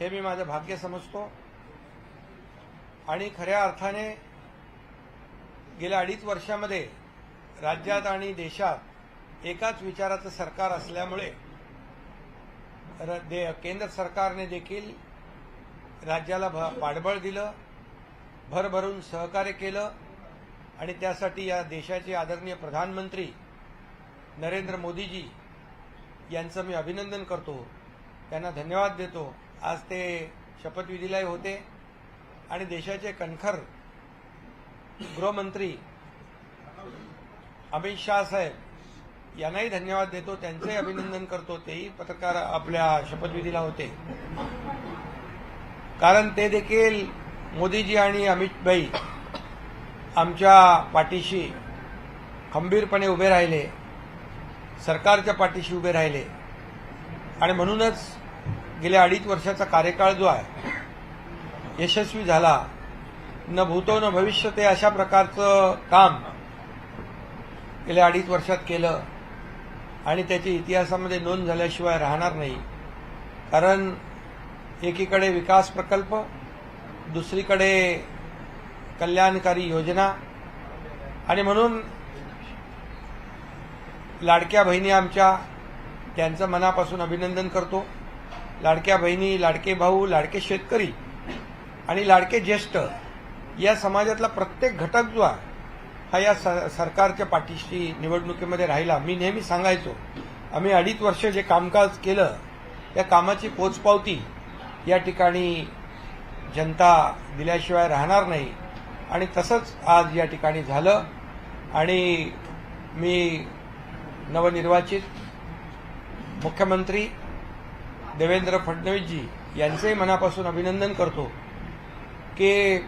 हे मी माझं भाग्य समजतो. आणि खऱ्या अर्थाने गेल्या अडीच वर्षामध्ये राज्यात आणि देशात एकाच विचाराचं सरकार असल्यामुळे दे- केंद्र सरकारने देखील राज्याला भ- पाठबळ दिलं भरभरून सहकार्य केलं आणि त्यासाठी या देशाचे आदरणीय प्रधानमंत्री नरेंद्र मोदीजी यांचं मी अभिनंदन करतो. त्यांना धन्यवाद देतो. आज ते शपथविधीलाही होते. आणि देशाचे कणखर गृहमंत्री अमित शाह साहेब यांनाही धन्यवाद देतो. त्यांचंही अभिनंदन करतो. तेही पत्रकार आपल्या शपथविधीला होते. कारण ते देखील मोदीजी आणि अमित भाई आमच्या पाठीशी खंबीरपणे उभे राहिले. सरकारच्या पाठीशी उभे राहिले. आणि म्हणूनच गेल्या अडीच वर्षाचा कार्यकाळ जो आहे यशस्वी झाला. न भूतो न भविष्य ते अशा प्रकारचं काम गेल्या अडीच वर्षात केलं. आणि त्याची इतिहासामध्ये नोंद झाल्याशिवाय राहणार नाही. कारण एकीकडे विकास प्रकल्प दुसरीकडे कल्याणकारी योजना. आणि म्हणून लाडक्या बहिणी आमच्या त्यांचं मनापासून अभिनंदन करतो. लाडक्या बहिणी लाडके भाऊ लाडके शेतकरी आणि लाडके ज्येष्ठ या समाजातला प्रत्येक घटक जो आहे हा या स- सरकारच्या पाठीशी निवडणुकीमध्ये राहिला. मी नेहमी सांगायचो आम्ही अडीच वर्ष जे कामकाज केलं त्या कामाची पोचपावती या ठिकाणी जनता दिल्याशिवाय राहणार नाही. आणि तसंच आज या ठिकाणी झालं. आणि मी नवनिर्वाचित मुख्यमंत्री देवेंद्र फडणवीसजी यांचंही मनापासून अभिनंदन करतो की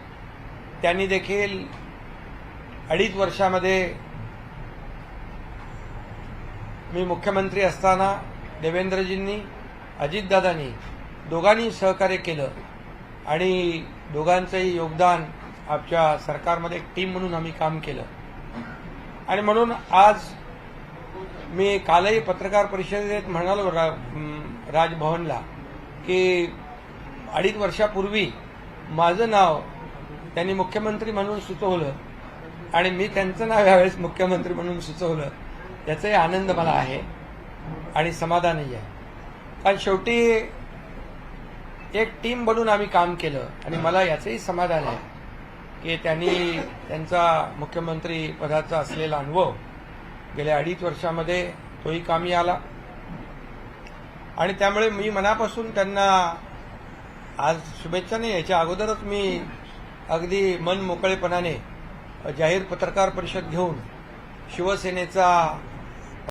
त्यांनी देखील अडीच वर्षामध्ये मी मुख्यमंत्री असताना देवेंद्रजींनी अजितदादांनी दोघांनी सहकार्य केलं आणि दोघांचंही योगदान आमच्या सरकारमध्ये एक टीम म्हणून आम्ही काम केलं. आणि म्हणून आज मी कालही पत्रकार परिषदेत म्हणालो रा, राजभवनला की अडीच वर्षापूर्वी माझं नाव त्यांनी मुख्यमंत्री म्हणून सुचवलं आणि मी त्यांचं नाव यावेळेस मुख्यमंत्री म्हणून सुचवलं याचाही आनंद मला आहे आणि समाधानही आहे. कारण शेवटी एक टीम बनून आम्ही काम केलं आणि मला याचंही समाधान आहे की त्यांनी त्यांचा मुख्यमंत्री पदाचा असलेला अनुभव गेल्या अडीच वर्षामध्ये तोही कामी आला. आणि त्यामुळे मी मनापासून त्यांना आज शुभेच्छा नाही याच्या अगोदरच मी अगदी मन मोकळेपणाने जाहीर पत्रकार परिषद घेऊन शिवसेनेचा